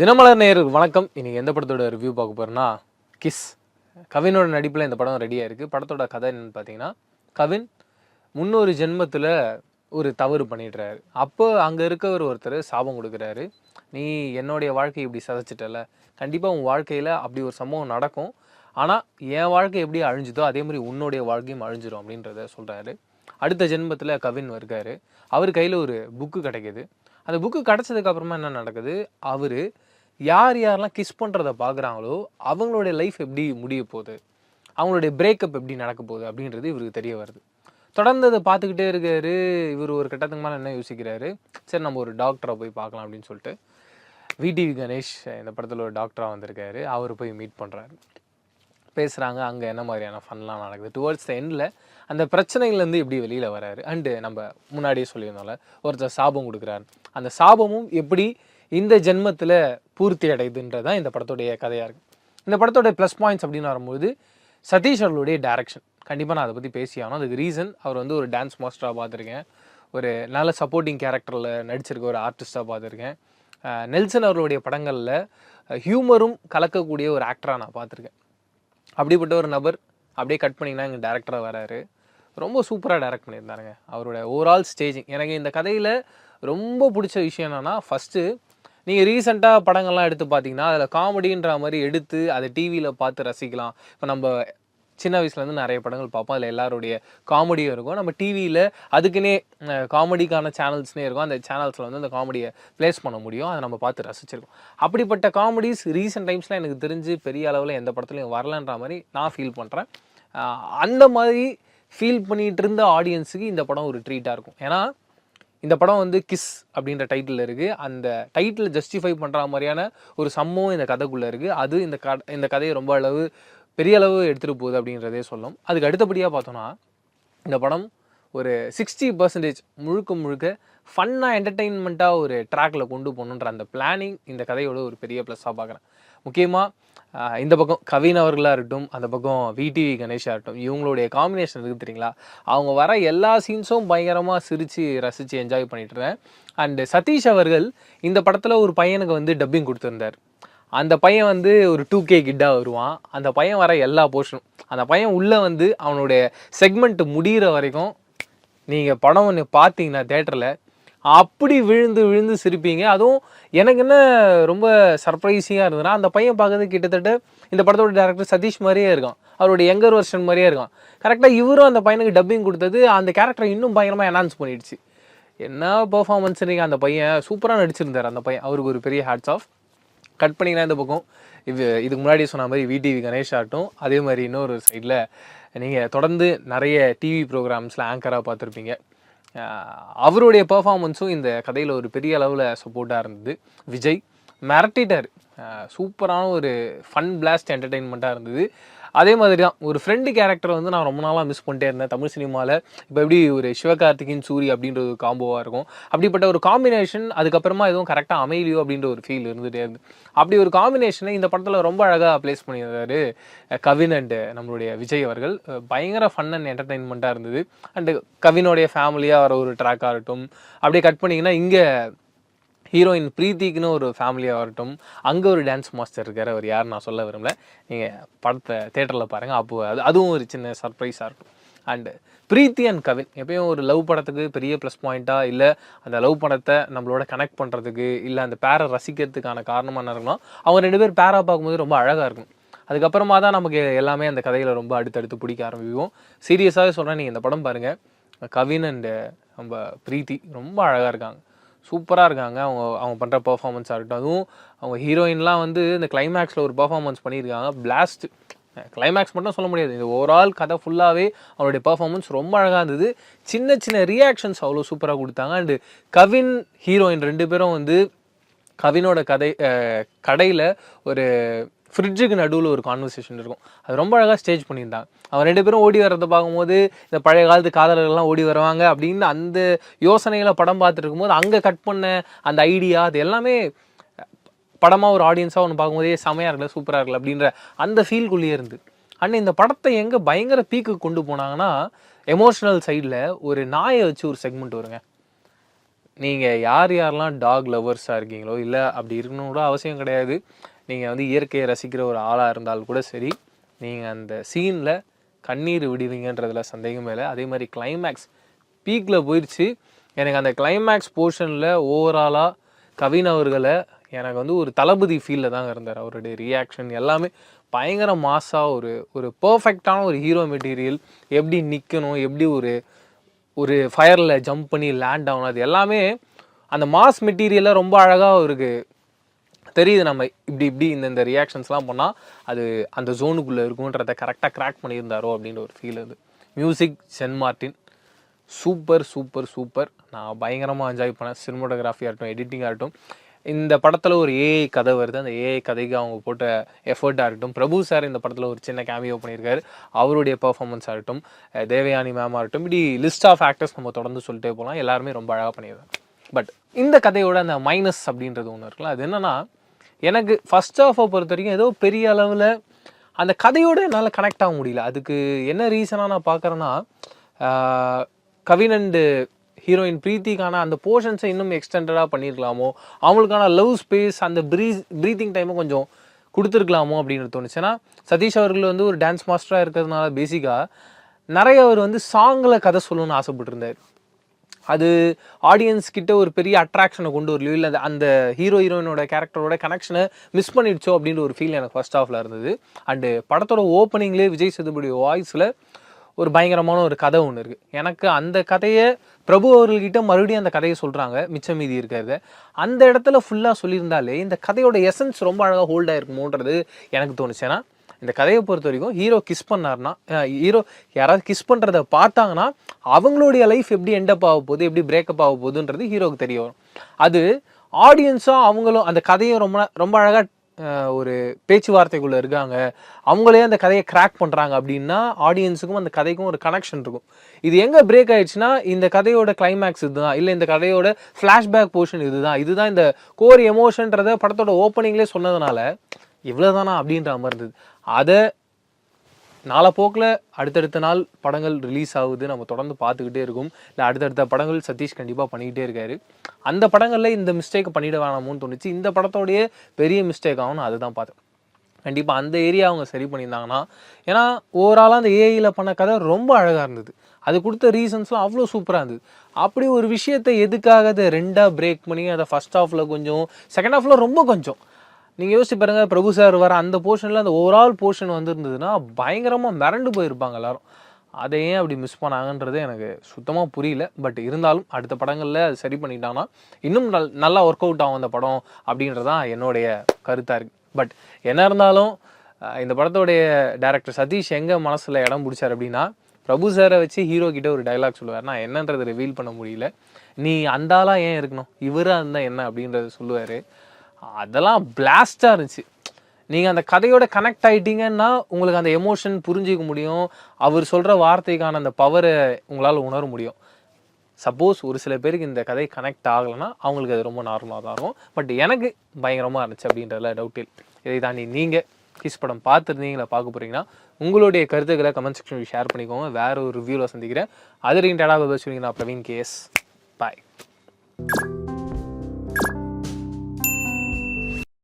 தினமலர் நேயருக்கு வணக்கம். இன்னைக்கு எந்த படத்தோட ரிவ்யூ பார்க்க போறோம்னா கிஸ் கவினோட நடிப்பில் இந்த படம் ரெடியாக இருக்குது படத்தோட கதை என்னென்னு பார்த்தீங்கன்னா கவின் முன்னொரு ஜென்மத்தில் ஒரு தவறு பண்ணிடுறாரு. அப்போ அங்கே இருக்கவர் ஒருத்தர் சாபம் கொடுக்குறாரு. நீ என்னுடைய வாழ்க்கையை இப்படி சதைச்சிட்டல கண்டிப்பாக உன் வாழ்க்கையில் அப்படி ஒரு சம்பவம் நடக்கும். ஆனால் என் வாழ்க்கை எப்படி அழிஞ்சுதோ அதே மாதிரி உன்னுடைய வாழ்க்கையும் அழிஞ்சிரும் அப்படின்றத சொல்கிறாரு அடுத்த ஜென்மத்தில் கவின் வருகிறாரு அவர் கையில் ஒரு புக்கு கிடைக்குது. அந்த புக்கு கிடச்சதுக்கப்புறமா என்ன நடக்குது? அவர் யார் யாரெல்லாம் கிஸ் பண்ணுறத பார்க்குறாங்களோ அவங்களுடைய லைஃப் எப்படி முடிய போகுது? அவங்களுடைய பிரேக்கப் எப்படி நடக்க போகுது அப்படின்றது இவருக்கு தெரிய வருது. தொடர்ந்து அதை பார்த்துக்கிட்டே இருக்காரு. இவர் ஒரு கட்டத்துக்கு மேலே என்ன யோசிக்கிறாரு? சரி நம்ம ஒரு டாக்டரை போய் பார்க்கலாம் அப்படின்னு சொல்லிட்டு விடிவி கணேஷ் இந்த படத்தில் ஒரு டாக்டராக வந்திருக்காரு. அவர் போய் மீட் பண்ணுறாரு பேசுகிறாங்க அங்கே என்ன மாதிரியான ஃபன்லாம் நடக்குது? டுவர்ட்ஸ் த எண்டில் அந்த பிரச்சனைகள்லேருந்து எப்படி வெளியில் வராரு? அண்டு நம்ம முன்னாடியே சொல்லியிருந்தோம்ல ஒருத்தர் சாபம் கொடுக்குறாரு. அந்த சாபமும் எப்படி இந்த ஜென்மத்தில் பூர்த்தி அடையுதுன்றது தான் இந்த படத்துடைய கதையாக இருக்குது இந்த படத்தோடைய ப்ளஸ் பாயிண்ட்ஸ் அப்படின்னு வரும்போது சதீஷ் அவர்களுடைய டேரக்ஷன் கண்டிப்பாக நான் அதை பற்றி பேசி அதுக்கு ரீசன் அவர் வந்து ஒரு டான்ஸ் மாஸ்டராக பார்த்துருக்கேன். ஒரு நல்ல சப்போர்ட்டிங் கேரக்டரில் நடிச்சிருக்க ஒரு ஆர்டிஸ்ட்டாக பார்த்துருக்கேன். நெல்சன் அவர்களுடைய படங்களில் ஹியூமரும் கலக்கக்கூடிய ஒரு ஆக்டராக நான் பார்த்துருக்கேன். அப்படிப்பட்ட ஒரு நபர் அப்படியே கட் பண்ணிங்கன்னா எங்கள் டேரக்டராக வராரு. ரொம்ப சூப்பராக டைரக்ட் பண்ணியிருந்தாருங்க. அவரோட ஓவரால் ஸ்டேஜிங் எனக்கு இந்த கதையில் ரொம்ப பிடிச்ச விஷயம் என்னென்னா ஃபஸ்ட்டு நீங்கள் ரீசெண்டாக படங்கள்லாம் எடுத்து பார்த்தீங்கன்னா அதில் காமெடின்ற மாதிரி எடுத்து அதை டிவியில் பார்த்து ரசிக்கலாம். இப்போ நம்ம சின்ன வயசுலேருந்து நிறைய படங்கள் பார்ப்போம். அதில் எல்லாருடைய காமெடியும் இருக்கும். நம்ம டிவியில் அதுக்குன்னே காமெடிக்கான சேனல்ஸ்னே இருக்கும். அந்த சேனல்ஸில் வந்து அந்த காமெடியை ப்ளேஸ் பண்ண முடியும். அதை நம்ம பார்த்து ரசிச்சிருக்கோம். அப்படிப்பட்ட காமெடிஸ் ரீசெண்ட் டைம்ஸில் எனக்கு தெரிஞ்சு பெரிய அளவில் எந்த படத்துலையும் வரலன்ற மாதிரி நான் ஃபீல் பண்ணுறேன் அந்த மாதிரி ஃபீல் பண்ணிகிட்டு இருந்த ஆடியன்ஸுக்கு இந்த படம் ஒரு ட்ரீட்டாக இருக்கும். ஏன்னா இந்த படம் வந்து கிஸ் அப்படின்ற டைட்டில் இருக்குது அந்த டைட்டில் ஜஸ்டிஃபை பண்ணுற மாதிரியான ஒரு சம்பவம் இந்த கதைக்குள்ளே இருக்குது அது இந்த க இந்த கதையை ரொம்ப அளவு பெரிய அளவு எடுத்துகிட்டு போகுது அப்படின்றதே சொல்லும். அதுக்கு அடுத்தபடியாக பார்த்தோன்னா இந்த படம் ஒரு சிக்ஸ்டி பர்சன்டேஜ் முழுக்க முழுக்க ஃபன்னாக என்டர்டெயின்மெண்ட்டாக ஒரு ட்ராக்ல கொண்டு போகணுன்ற அந்த பிளானிங் இந்த கதையோட ஒரு பெரிய ப்ளஸ்ஸாக பார்க்குறேன். முக்கியமாக இந்த பக்கம் கவின் அவர்களாக இருக்கட்டும் அந்த பக்கம் விடிவி கணேஷாக இருக்கட்டும் இவங்களுடைய காம்பினேஷன் இருக்குது தெரியுங்களா? அவங்க வர எல்லா சீன்ஸும் பயங்கரமாக சிரித்து ரசித்து என்ஜாய் பண்ணிட்டுருவேன் அண்டு சதீஷ் அவர்கள் இந்த படத்தில் ஒரு பையனுக்கு வந்து டப்பிங் கொடுத்துருந்தார். அந்த பையன் வந்து ஒரு டூ கே கிட்டாக வருவான். அந்த பையன் வர எல்லா போர்ஷனும் அந்த பையன் உள்ளே வந்து அவனுடைய செக்மெண்ட் முடிகிற வரைக்கும் நீங்கள் படம் ஒன்று பார்த்தீங்கன்னா தேட்டரில் அப்படி விழுந்து விழுந்து சிரிப்பீங்க. அதுவும் எனக்கு என்ன ரொம்ப சர்ப்ரைஸிங்காக இருந்ததுன்னா அந்த பையன் பார்க்கறது கிட்டத்தட்ட இந்த படத்தோட டேரக்டர் சதீஷ் மாதிரியே இருக்கான். அவருடைய யங்கர் வெர்ஷன் மாதிரியே இருக்கான். கரெக்டாக இவரும் அந்த பையனுக்கு டப்பிங் கொடுத்தது அந்த கேரக்டரை இன்னும் பயங்கரமாக அனௌன்ஸ் பண்ணிடுச்சு. என்ன பெர்ஃபார்மன்ஸ் நீங்கள் அந்த பையன்? சூப்பராக நடிச்சிருந்தார் அந்த பையன். அவருக்கு ஒரு பெரிய ஹேட்ஸ் ஆஃப் கட் பண்ணிங்கன்னா இந்த பக்கம். இது இதுக்கு முன்னாடி சொன்ன மாதிரி விடிவி கணேஷ் ஆகட்டும். அதே மாதிரி இன்னொரு சைடில் நீங்கள் தொடர்ந்து நிறைய டிவி ப்ரோக்ராம்ஸில் ஆங்கராக பார்த்துருப்பீங்க. அவருடைய பர்ஃபாமன்ஸும் இந்த கதையில் ஒரு பெரிய அளவில் சப்போர்ட்டாக இருந்தது. விஜய். மிரட்டிட்டார். சூப்பரான ஒரு ஃபன் பிளாஸ்ட் என்டர்டெயின்மெண்ட்டாக இருந்தது. அதே மாதிரி தான் ஒரு ஃப்ரெண்டு கேரக்டர் வந்து நான் ரொம்ப நாளாக மிஸ் பண்ணிட்டே இருந்தேன் தமிழ் சினிமாவில் இப்போ எப்படி ஒரு சிவகார்த்திகின் சூரி அப்படின்ற ஒரு காம்போவாக இருக்கும். அப்படிப்பட்ட ஒரு காம்பினேஷன் அதுக்கப்புறமா எதுவும் கரெக்டாக அமையலையோ அப்படின்ற ஒரு ஃபீல் இருந்துகிட்டே இருந்து அப்படி ஒரு காம்பினேஷனை இந்த படத்தில் ரொம்ப அழகாக ப்ளேஸ் பண்ணியிருந்தாரு கவின் அண்டு நம்மளுடைய விஜய் அவர்கள். பயங்கர ஃபன் அண்ட் என்டர்டெயின்மெண்ட்டாக இருந்தது. அண்டு கவினுடைய ஃபேமிலியாக வர ஒரு ட்ராக்காக இருக்கட்டும் அப்படியே கட் பண்ணிங்கன்னா இங்கே ஹீரோயின் பிரீத்திக்குன்னு ஒரு ஃபேமிலியாக வரட்டும். அங்கே ஒரு டான்ஸ் மாஸ்டர் இருக்கார். அவர் யார் நான் சொல்ல விரும்பல. நீங்கள் படத்தை தேட்டரில் பாருங்கள் அப்போ அது அதுவும் ஒரு சின்ன சர்ப்ரைஸாக இருக்கும். அண்டு பிரீத்தி அண்ட் கவின் எப்பயும் ஒரு லவ் படத்துக்கு பெரிய ப்ளஸ் பாயிண்ட்டாக இல்லை அந்த லவ் படத்தை நம்மளோட கனெக்ட் பண்ணுறதுக்கு இல்லை அந்த பேரை ரசிக்கிறதுக்கான காரணமாக என்ன இருக்கணும் அவங்க ரெண்டு பேர் பேராக பார்க்கும்போது ரொம்ப அழகாக இருக்கும். அதுக்கப்புறமா தான் நமக்கு எல்லாமே அந்த கதையில் ரொம்ப அடுத்தடுத்து பிடிக்க ஆரம்பிக்கும். சீரியஸாகவே சொல்கிறேன் நீங்கள் இந்த படம் பாருங்கள் கவின் அண்டு நம்ம பிரீத்தி ரொம்ப அழகாக இருக்காங்க. சூப்பராக இருக்காங்க. அவங்க அவங்க பண்ணுற பர்ஃபார்மன்ஸாக இருக்கட்டும். அதுவும் அவங்க ஹீரோயின்லாம் வந்து இந்த கிளைமேக்ஸில் ஒரு பர்ஃபார்மன்ஸ் பண்ணியிருக்காங்க. பிளாஸ்ட் கிளைமேக்ஸ் மட்டும் சொல்ல முடியாது. இந்த ஓவரால் கதை ஃபுல்லாகவே அவருடைய பர்ஃபார்மன்ஸ் ரொம்ப அழகாக இருந்தது. சின்ன சின்ன ரியாக்ஷன்ஸ் அவ்வளோ சூப்பராக கொடுத்தாங்க. அண்டு கவின் ஹீரோயின் ரெண்டு பேரும் வந்து கவினோட கதை கடையில் ஒரு ஃப்ரிட்ஜுக்கு நடுவில் ஒரு கான்வர்சேஷன் இருக்கும். அது ரொம்ப அழகாக ஸ்டேஜ் பண்ணியிருந்தாங்க. அவன் ரெண்டு பேரும் ஓடி வர்றதை பார்க்கும்போது இந்த பழைய காலத்து காதலர்கள்லாம் ஓடி வருவாங்க அப்படின்னு அந்த யோசனைகளை படம் பார்த்துட்டு இருக்கும்போது அங்கே கட் பண்ண அந்த ஐடியா அது எல்லாமே படமாக ஒரு ஆடியன்ஸாக ஒன்று பார்க்கும்போதே செமையாக இருக்கல சூப்பராக இருக்கல அப்படின்ற அந்த ஃபீல்குள்ளேயே இருந்து. அண்ட் இந்த படத்தை எங்கே பயங்கர பீக்கு கொண்டு போனாங்கன்னா எமோஷனல் சைடில் ஒரு நாயை வச்சு ஒரு செக்மெண்ட் வருங்க. நீங்கள் யார் யாரெல்லாம் டாக் லவர்ஸாக இருக்கீங்களோ இல்லை அப்படி இருக்கணும் கூட அவசியம் கிடையாது. நீங்கள் வந்து இயற்கையை ரசிக்கிற ஒரு ஆளாக இருந்தால் கூட சரி நீங்கள் அந்த சீனில் கண்ணீர் விடுவீங்கன்றதுல சந்தேகமே இல்லை. அதே மாதிரி கிளைமேக்ஸ் பீக்கில் போயிடுச்சு எனக்கு அந்த கிளைமேக்ஸ் போர்ஷனில் ஓவராலாக கவின் அவர்களை எனக்கு வந்து ஒரு தளபதி ஃபீலில் தாங்க இருந்தார். அவருடைய ரியாக்ஷன் எல்லாமே பயங்கர மாஸாக ஒரு ஒரு பர்ஃபெக்டான ஒரு ஹீரோ மெட்டீரியல் எப்படி நிற்கணும் எப்படி ஒரு ஒரு ஃபயரில் ஜம்ப் பண்ணி லேண்ட் ஆகணும் அது எல்லாமே அந்த மாஸ் மெட்டீரியலில் ரொம்ப அழகாக அவருக்கு தெரியுது நம்ம இப்படி இப்படி இந்த இந்த ரியாக்ஷன்ஸ்லாம் பண்ணால் அது அந்த ஜோனுக்குள்ளே இருக்குன்றத கரெக்டாக கிராக் பண்ணியிருந்தாரோ அப்படின்ற ஒரு ஃபீல் அது. மியூசிக் சென் மார்ட்டின் சூப்பர் சூப்பர் சூப்பர் நான் பயங்கரமாக என்ஜாய் பண்ணேன். சினிமோட்டோகிராஃபி ஆகட்டும் எடிட்டிங் ஆகட்டும். இந்த படத்தில் ஒரு ஏஐ கதை வருது. அந்த ஏஐ கதைக்கு அவங்க போட்ட எஃபர்ட்டாக இருக்கட்டும் பிரபு சார் இந்த படத்தில் ஒரு சின்ன கேமியோ பண்ணியிருக்காரு. அவருடைய பர்ஃபார்மன்ஸ் ஆகட்டும். தேவயானி மேம் ஆகட்டும். இப்படி லிஸ்ட் ஆஃப் ஆக்டர்ஸ் நம்ம தொடர்ந்து சொல்லிட்டே போகலாம். எல்லாருமே ரொம்ப அழகாக பண்ணியிருக்காங்க. பட் இந்த கதையோட அந்த மைனஸ் அப்படின்றது ஒன்று இருக்குல்ல. அது என்னென்னா எனக்கு ஃபஸ்ட் ஆஃபை பொறுத்த வரைக்கும் ஏதோ பெரிய அளவில் அந்த கதையோட என்னால் கனெக்ட் ஆக முடியல. அதுக்கு என்ன ரீசனாக நான் பார்க்குறேன்னா கவின் அண்டு ஹீரோயின் பிரீத்திக்கான அந்த போர்ஷன்ஸை இன்னும் எக்ஸ்டெண்டடாக பண்ணியிருக்கலாமோ அவங்களுக்கான லவ் ஸ்பேஸ் அந்த ப்ரீஸ் ப்ரீத்திங் டைமை கொஞ்சம் கொடுத்துருக்கலாமோ அப்படின்னு தோணுச்சு. ஏன்னா சதீஷ் அவர்கள் வந்து ஒரு டான்ஸ் மாஸ்டராக இருக்கிறதுனால பேசிக்காக நிறைய அவர் வந்து சாங்கில் கதை சொல்லணும்னு ஆசைப்பட்டிருந்தார். அது ஆடியன்ஸ் கிட்ட ஒரு பெரிய அட்ராக்ஷனை கொண்டு வரலையோ இல்லை அந்த- ஹீரோ ஹீரோயினோட கேரக்டரோட கனெக்ஷனை மிஸ் பண்ணிடுச்சோ அப்படின்ற ஒரு ஃபீல் எனக்கு ஃபர்ஸ்ட் ஆஃபில் இருந்தது. அண்டு படத்தோட ஓப்பனிங்லேயே விஜய் சேதுபதி வாய்ஸில் ஒரு பயங்கரமான ஒரு கதை ஒன்று இருக்குது எனக்கு அந்த கதையை பிரபு அவர்கள்கிட்ட மறுபடியும் அந்த கதையை சொல்கிறாங்க மிச்சம் மீதி இருக்கிறத. அந்த இடத்துல ஃபுல்லாக சொல்லியிருந்தாலே இந்த கதையோட எசன்ஸ் ரொம்ப அழகாக ஹோல்ட் ஆயிருக்குமோன்றது எனக்கு தோணுச்சு. ஏன்னா இந்த கதையை பொறுத்த வரைக்கும் ஹீரோ கிஸ் பண்ணார்னா ஹீரோ யாராவது கிஸ் பண்ணுறத பார்த்தாங்கன்னா அவங்களுடைய லைஃப் எப்படி எண்டப் ஆக போகுது எப்படி பிரேக்கப் ஆக போகுதுன்றது ஹீரோவுக்கு தெரிய வரும். அது ஆடியன்ஸும் அவங்களும் அந்த கதையை ரொம்ப ரொம்ப அழகாக ஒரு பேச்சுவார்த்தைக்குள்ளே இருக்காங்க. அவங்களே அந்த கதையை கிராக் பண்ணுறாங்க அப்படின்னா ஆடியன்ஸுக்கும் அந்த கதைக்கும் ஒரு கனெக்ஷன் இருக்கும். இது எங்கே பிரேக் ஆயிடுச்சுன்னா இந்த கதையோட கிளைமேக்ஸ் இதுதான். இல்லை இந்த கதையோட ஃப்ளாஷ்பேக் போர்ஷன் இதுதான். இதுதான் இந்த கோர் எமோஷன்றத படத்தோட ஓப்பனிங்லேயே சொன்னதுனால இவ்வளோதானா அப்படின்ற மாதிரி இருந்தது. அதை நாளப்போக்கில் அடுத்தடுத்த நாள் படங்கள் ரிலீஸ் ஆகுது. நம்ம தொடர்ந்து பார்த்துக்கிட்டே இருக்கும். இல்லை அடுத்தடுத்த படங்கள் சதீஷ் கண்டிப்பாக பண்ணிக்கிட்டே இருக்காரு. அந்த படங்களில் இந்த மிஸ்டேக் பண்ணிட வேணாமோன்னு தோணுச்சு. இந்த படத்தோடைய பெரிய மிஸ்டேக் ஆகும் அதை அதுதான் பார்த்தேன். கண்டிப்பாக அந்த ஏரியா அவங்க சரி பண்ணியிருந்தாங்கன்னா ஏன்னா ஓவராலாக அந்த ஏஐயில் பண்ண கதை ரொம்ப அழகாக இருந்தது. அது கொடுத்த ரீசன்ஸ்லாம் அவ்வளோ சூப்பராக இருந்தது. அப்படி ஒரு விஷயத்தை எதுக்காக அதை ரெண்டாக பிரேக் பண்ணி அதை ஃபர்ஸ்ட் ஹாஃபில் கொஞ்சம் செகண்ட் ஹாஃபில் ரொம்ப கொஞ்சம் நீங்கள் யோசிச்சு பாருங்க பிரபு சார் வர அந்த போர்ஷனில் அந்த ஓவரால் போர்ஷன் வந்திருந்ததுன்னா பயங்கரமாக மிரண்டு போயிருப்பாங்க எல்லாரும். அதை ஏன் அப்படி மிஸ் பண்ணாங்கன்றது எனக்கு சுத்தமாக புரியல. பட் இருந்தாலும் அடுத்த படங்களில் அது சரி பண்ணிட்டாங்கன்னா இன்னும் நல் நல்லா ஒர்க் அவுட் ஆகும் அந்த படம் அப்படின்றது தான் என்னுடைய கருத்தாக இருக்குது பட் என்ன இருந்தாலும் இந்த படத்தோடைய டேரக்டர் சதீஷ் எங்கே மனசில் இடம் பிடிச்சார் அப்படின்னா பிரபு சாரை வச்சு ஹீரோ கிட்ட ஒரு டைலாக் சொல்லுவார். நான் என்னன்றதை ரிவீல் பண்ண முடியல. நீ அந்தாலாம் ஏன் இருக்கணும்? இவராக இருந்தால் என்ன அப்படின்றத சொல்லுவார். அதெல்லாம் பிளாஸ்டாக இருந்துச்சு. நீங்கள் அந்த கதையோட கனெக்ட் ஆகிட்டீங்கன்னா உங்களுக்கு அந்த எமோஷன் புரிஞ்சிக்க முடியும். அவர் சொல்கிற வார்த்தைக்கான அந்த பவரை உங்களால் உணர முடியும். சப்போஸ் ஒரு சில பேருக்கு இந்த கதை கனெக்ட் ஆகலைன்னா அவங்களுக்கு அது ரொம்ப நார்மலாக தான் இருக்கும். பட் எனக்கு பயங்கரமாக இருந்துச்சு அப்படின்றதுல டவுட் இல்லை. இதை தாண்டி நீங்கள் கிஸ் படம் பார்த்துருந்தீங்களா பார்க்க போகிறீங்கன்னா உங்களுடைய கருத்துக்களை கமெண்ட் செக்ஷனில் ஷேர் பண்ணிக்கோங்க. வேறு ஒரு ரிவ்யூவில் சந்திக்கிறேன். அது ரீன் டேடா பஸ் பிரவீன் கேஸ் பாய்